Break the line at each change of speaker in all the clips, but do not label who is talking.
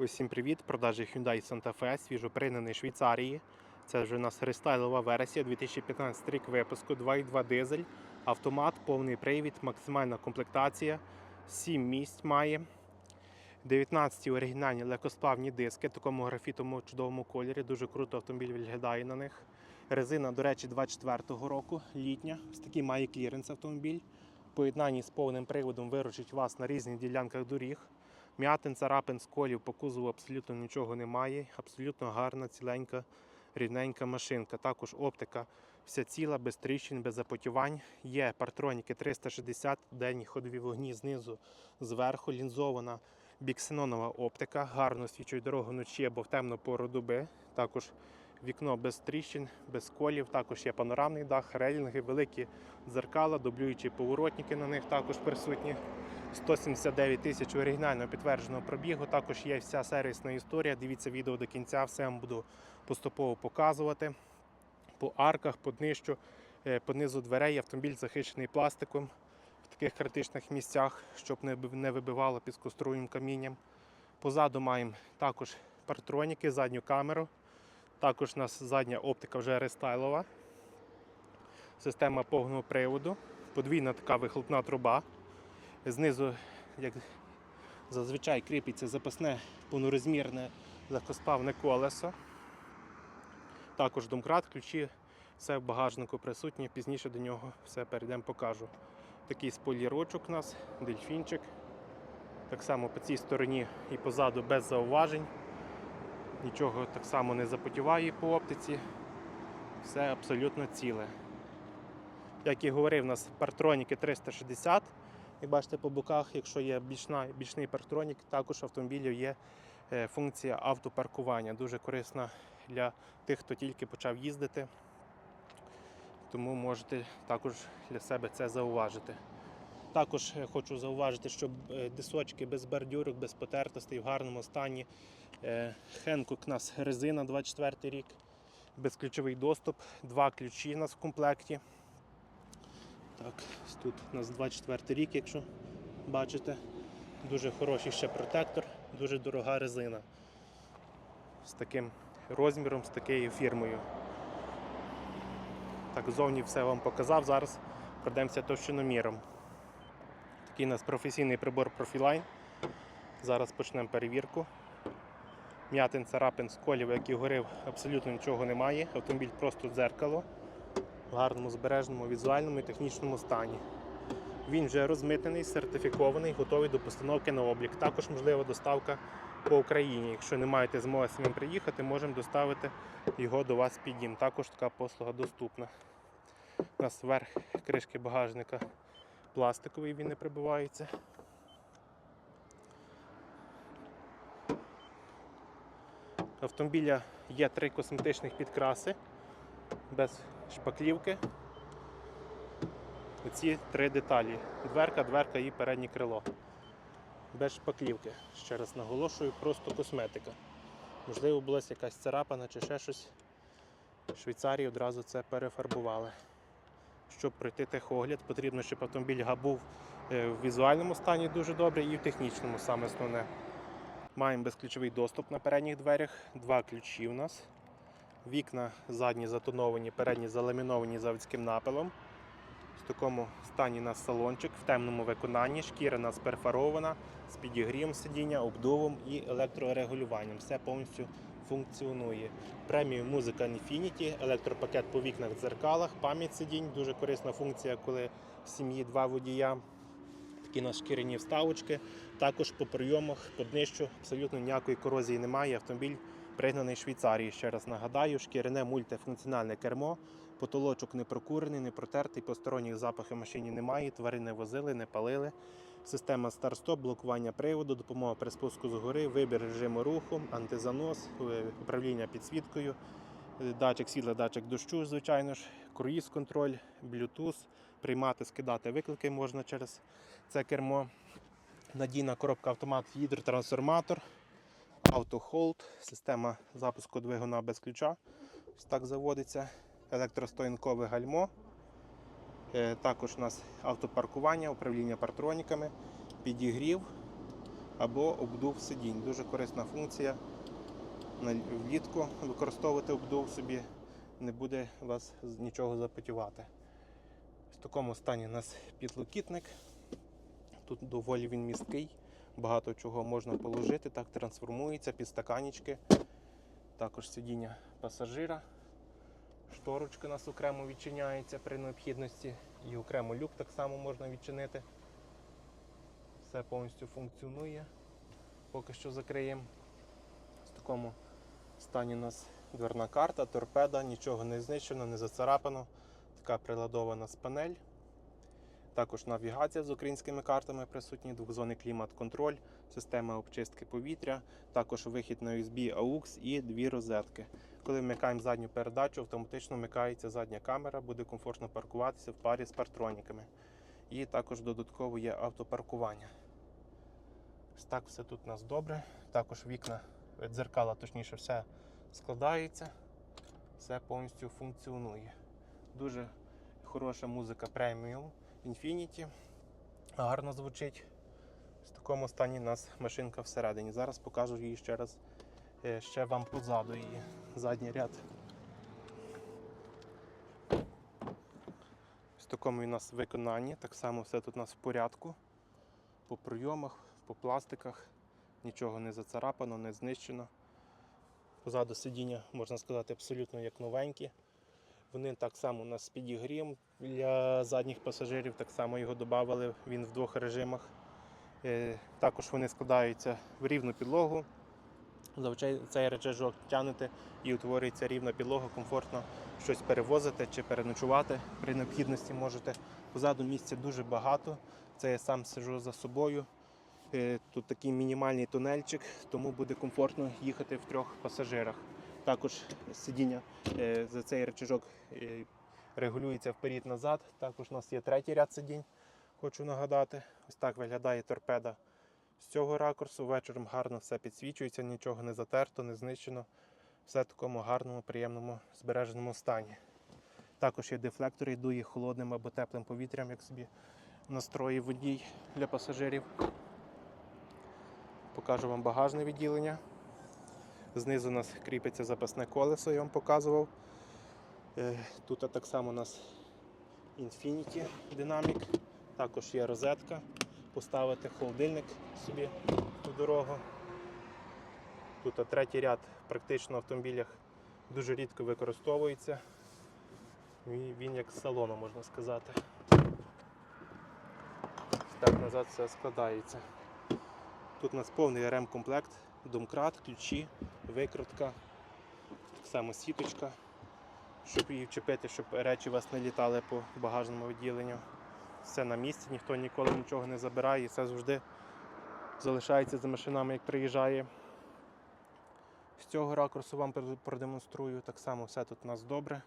Усім привіт! Продажі Hyundai Santa Fe, свіжопригнаний Швейцарії. Це вже у нас рестайлова версія 2015 рік випуску, 2.2 дизель, автомат, повний привід, максимальна комплектація, 7 місць має. 19 оригінальні легкосплавні диски в такому графітовому чудовому кольорі. Дуже круто автомобіль виглядає на них. Резина, до речі, 24-го року, літня. Ось такий має кліренс автомобіль. В поєднанні з повним приводом виручить вас на різних ділянках доріг. М'ятин, царапин, сколів по кузову абсолютно нічого немає. Абсолютно гарна, ціленька, рівненька машинка. Також оптика вся ціла, без тріщин, без запотівань. Є партроніки 360, денні ходові вогні знизу, зверху, лінзована біксенонова оптика. Гарно освічує дорогу вночі або в темну пору доби. Також вікно без тріщин, без колів. Також є панорамний дах, рейлінги, великі дзеркала, дублюючі поворотники на них також присутні. 179 тисяч оригінального підтвердженого пробігу. Також є вся сервісна історія. Дивіться відео до кінця, все вам буду поступово показувати. По арках, по днищу, е, по низу дверей автомобіль захищений пластиком в таких критичних місцях, щоб не бив- не вибивало камінням. Позаду маємо також партроніки, задню камеру. Також у нас задня оптика вже рестайлова. Система повного приводу, подвійна така вихлопна труба. Знизу, як зазвичай, кріпиться запасне повнорозмірне легкосплавне колесо. Також домкрат, ключі, все в багажнику присутні. Пізніше до нього все перейдемо, покажу. Такий спойлерочок у нас, дельфінчик. Так само по цій стороні і позаду без зауважень. Нічого так само не запотіває по оптиці. Все абсолютно ціле. Як і говорив, у нас партроніки 360. Як бачите по боках, якщо є бічна, бічний партронік, також автомобілів є е, функція автопаркування. Дуже корисна для тих, хто тільки почав їздити. Тому можете також для себе це зауважити. Також е, хочу зауважити, що е, дисочки без бордюрок, без потертостей в гарному стані. Хенкок у нас резина 24 рік, безключовий доступ, два ключі у нас в комплекті. Так, тут у нас 24 рік, якщо бачите. Дуже хороший ще протектор, дуже дорога резина. З таким розміром, з такою фірмою. Так, зовні все вам показав. Зараз пройдемося товщиноміром. Такий у нас професійний прибор Profiline. Зараз почнемо перевірку. М'ятин, царапин, сколів, як і говорив, абсолютно нічого немає. Автомобіль просто дзеркало в гарному збереженому візуальному і технічному стані. Він вже розмитнений, сертифікований, готовий до постановки на облік. Також можлива доставка по Україні. Якщо не маєте змоги самим приїхати, можемо доставити його до вас під дім. Також така послуга доступна. У нас верх кришки багажника пластиковий, він не прибивається. У автомобіля є три косметичних підкраси без шпаклівки. Оці три деталі: дверка, дверка і переднє крило. Без шпаклівки. Ще раз наголошую, просто косметика. Можливо, була якась царапана чи ще щось. В Швейцарії одразу це перефарбували. Щоб пройти техогляд, потрібно, щоб автомобіль був е, в візуальному стані дуже добре і в технічному саме основне. Маємо безключовий доступ на передніх дверях, два ключі у нас. Вікна задні затоновані, передні заламіновані заводським напилом. В такому стані нас салончик в темному виконанні. Шкіра у нас перфарована з підігрівом сидіння, обдувом і електрорегулюванням. Все повністю функціонує. Преміум музика Infinity, електропакет по вікнах дзеркалах, пам'ять сидінь. Дуже корисна функція, коли в сім'ї два водія. Такі у нас шкіряні вставочки. Також по прийомах, по днищу абсолютно ніякої корозії немає. Автомобіль пригнаний з Швейцарії. Ще раз нагадаю, шкіряне мультифункціональне кермо, потолочок не прокурений, не протертий, посторонніх запахів в машині немає, тварин не возили, не палили. Система старт-стоп, блокування приводу, допомога при спуску згори, вибір режиму руху, антизанос, е, управління підсвіткою, е, датчик світла, датчик дощу, звичайно ж, круїз-контроль, Bluetooth, приймати, скидати виклики можна через це кермо. Надійна коробка автомат гідротрансформатор, автохолд, система запуску двигуна без ключа. Ось так заводиться. Електростоянкове гальмо. Е, Також у нас автопаркування, управління партроніками, підігрів. або обдув сидінь. Дуже корисна функція. Влітку використовувати обдув собі не буде вас нічого запотівати. В такому стані у нас підлокітник. Тут доволі він місткий, багато чого можна положити, так трансформується, підстаканічки. Також сидіння пасажира. Шторочка у нас окремо відчиняється при необхідності. І окремо люк так само можна відчинити. Все повністю функціонує. Поки що закриємо. В такому стані у нас дверна карта, торпеда, нічого не знищено, не зацарапано. Така приладована з панель. Також навігація з українськими картами присутні, двохзонний клімат-контроль, система обчистки повітря, також вихід на USB AUX і дві розетки. Коли вмикаємо задню передачу, автоматично вмикається задня камера, буде комфортно паркуватися в парі з партроніками. І також додатково є автопаркування. Ось так все тут у нас добре. Також вікна, е, дзеркала, точніше, все складається, все повністю функціонує. Дуже хороша музика преміум Infinity. Гарно звучить. В такому стані у нас машинка всередині. Зараз покажу її ще раз е, ще вам позаду її. Задній ряд. В такому у нас виконанні. Так само все тут у нас в порядку. По прийомах, по пластиках. Нічого не зацарапано, не знищено. Позаду сидіння, можна сказати, абсолютно як новенькі. Вони так само у нас з підігрієм для задніх пасажирів, так само його додали, він в двох режимах. Е, Також вони складаються в рівну підлогу. Цей- речажок тягнете і утворюється рівна підлога, комфортно щось перевозити чи переночувати при необхідності можете. Позаду місця дуже багато. Це я сам сижу за собою. Е, Тут такий мінімальний тунельчик, тому буде комфортно їхати в трьох пасажирах. Також сидіння е, за цей речажок е, регулюється вперед-назад. Також у нас є третій ряд сидінь, хочу нагадати. Ось так виглядає торпеда з цього ракурсу. Вечором гарно все підсвічується, нічого не затерто, не знищено. Все в такому гарному, приємному, збереженому стані. Також є дефлектори, дує холодним або теплим повітрям, як собі настроїв водій для пасажирів. Покажу вам багажне відділення. Знизу у нас кріпиться запасне колесо, я вам показував. Е, Тут так само у нас Infinity динамік. Також є розетка. Поставити холодильник собі в дорогу. Тут третій ряд практично в автомобілях дуже рідко використовується. Він як з салону, можна сказати. Так назад все складається. Тут у нас повний ремкомплект, домкрат, ключі, викрутка, так само сіточка, щоб її вчепити, щоб речі у вас не літали по багажному відділенню. Все на місці, ніхто ніколи нічого не забирає, все завжди залишається за машинами, як приїжджає. З цього ракурсу вам продемонструю. Так само все тут у нас добре,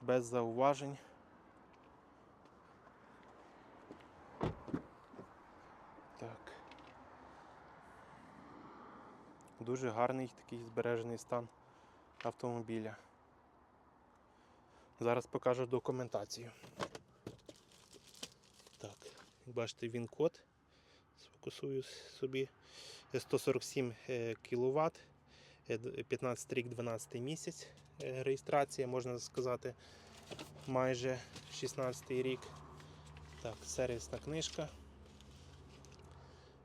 без зауважень. Так. Дуже гарний такий збережений стан автомобіля. Зараз покажу документацію. Так, як бачите, він код. Сфокусую собі 147 кВт, 15 рік, 12 місяць е, реєстрація, можна сказати, майже 16 рік. Так, сервісна книжка.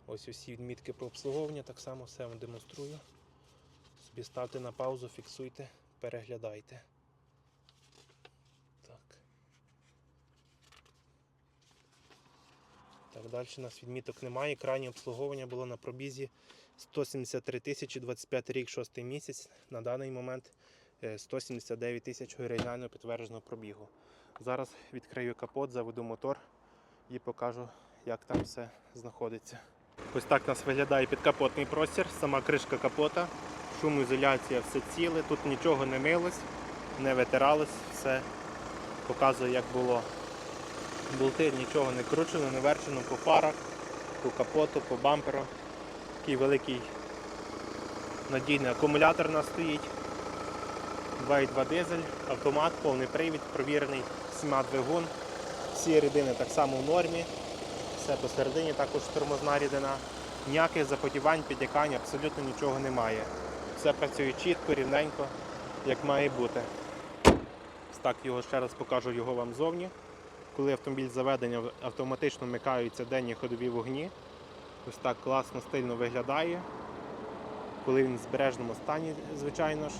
Ось усі відмітки про обслуговування, так само все вам демонструю. Собі ставте на паузу, фіксуйте, переглядайте. Так. Так, далі у нас відміток немає. Крайнє обслуговування було на пробізі 173 тисячі 25 рік, 6 місяць. На даний момент е, 179 тисяч оригінально підтвердженого пробігу. Зараз відкрию капот, заведу мотор і покажу, як там все знаходиться. Ось так у нас виглядає підкапотний простір, сама кришка капота, шумоізоляція, все ціле, тут нічого не милось, не витиралось, все показує, як було. Болти нічого не кручено, не верчено по фарах, по капоту, по бамперу. Такий великий надійний акумулятор у нас стоїть. 2,2 дизель, автомат, повний привід, провірений всіма двигун. Всі рідини так само в нормі. Все посередині також тормозна рідина. Ніяких запотівань, підякань, абсолютно нічого немає. Все працює чітко, рівненько, як має бути. Так його ще раз покажу його вам зовні. Коли автомобіль заведення автоматично вмикаються денні ходові вогні. Ось так класно, стильно виглядає. Коли він в збережному стані, звичайно ж.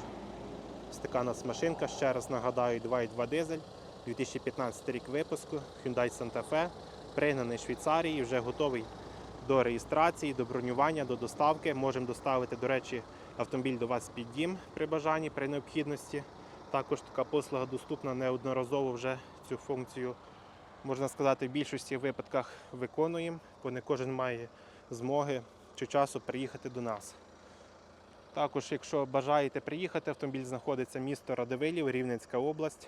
Ось така нас машинка, ще раз нагадаю, 2.2 дизель, 2015 рік випуску, Hyundai Santa Fe, пригнаний з Швейцарії, вже готовий до реєстрації, до бронювання, до доставки. Можемо доставити, до речі, автомобіль до вас під дім при бажанні, при необхідності. Також така послуга доступна неодноразово вже цю функцію, можна сказати, в більшості випадках виконуємо, бо не кожен має змоги чи часу приїхати до нас. Також, якщо бажаєте приїхати, автомобіль знаходиться місто Радивилів, Рівненська область.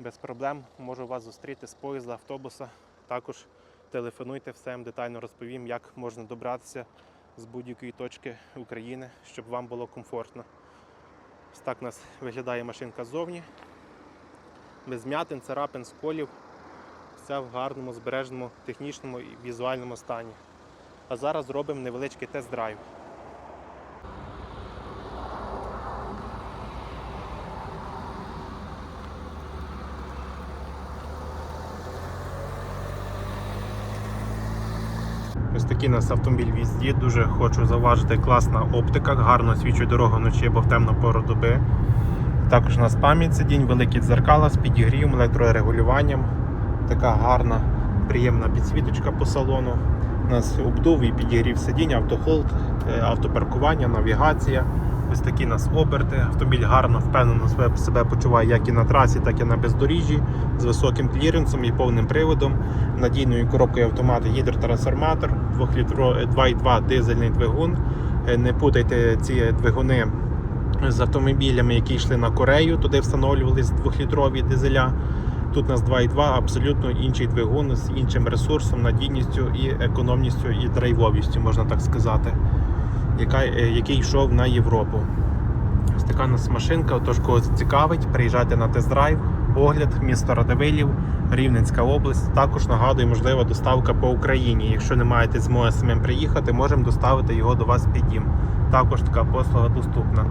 Без проблем можу вас зустріти з поїзда, автобуса. Також телефонуйте, все вам детально розповім, як можна добратися з будь-якої точки України, щоб вам було комфортно. Ось так у нас виглядає машинка ззовні. Без м'ятин, царапин, сколів. Все в гарному, збережному, технічному і візуальному стані. А зараз зробимо невеличкий тест-драйв. Ось такий нас автомобіль візді. Дуже хочу зауважити, класна оптика, гарно свічує дорогу вночі або в темну пору доби. Також у нас пам'ять сидінь, великі дзеркала з підігрівом, електрорегулюванням. Така гарна, приємна підсвіточка по салону. У нас обдув і підігрів сидінь, автохолд, е, автопаркування, навігація. Ось такі нас оберти. Автомобіль гарно, впевнено себе- почуває як і на трасі, так і на бездоріжжі, з високим кліренсом і повним приводом, надійною коробкою автомату гідротрансформатор, 2,2 2,2 дизельний двигун. Е, Не путайте ці двигуни з автомобілями, які йшли на Корею, туди встановлювались 2-літрові дизеля. Тут у нас 2,2 абсолютно інший двигун з іншим ресурсом, надійністю і економністю і драйвовістю, можна так сказати, яка, е, який йшов на Європу. Ось така у нас машинка, отож кого цікавить, приїжджайте на тест-драйв, огляд, місто Радивилів, Рівненська область. Також нагадую, можлива доставка по Україні. Якщо не маєте змоги самим приїхати, можемо доставити його до вас під дім. Також така послуга доступна.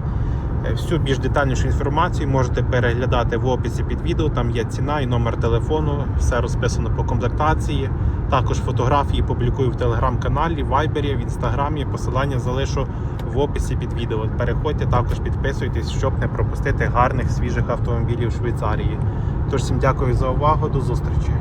Е, Всю більш детальнішу інформацію можете переглядати в описі під відео. Там є ціна і номер телефону, все розписано по комплектації. Також фотографії публікую в телеграм-каналі, вайбері, в інстаграмі. Посилання залишу в описі під відео. Переходьте, також підписуйтесь, щоб не пропустити гарних свіжих автомобілів Швейцарії. Тож всім дякую за увагу, до зустрічі.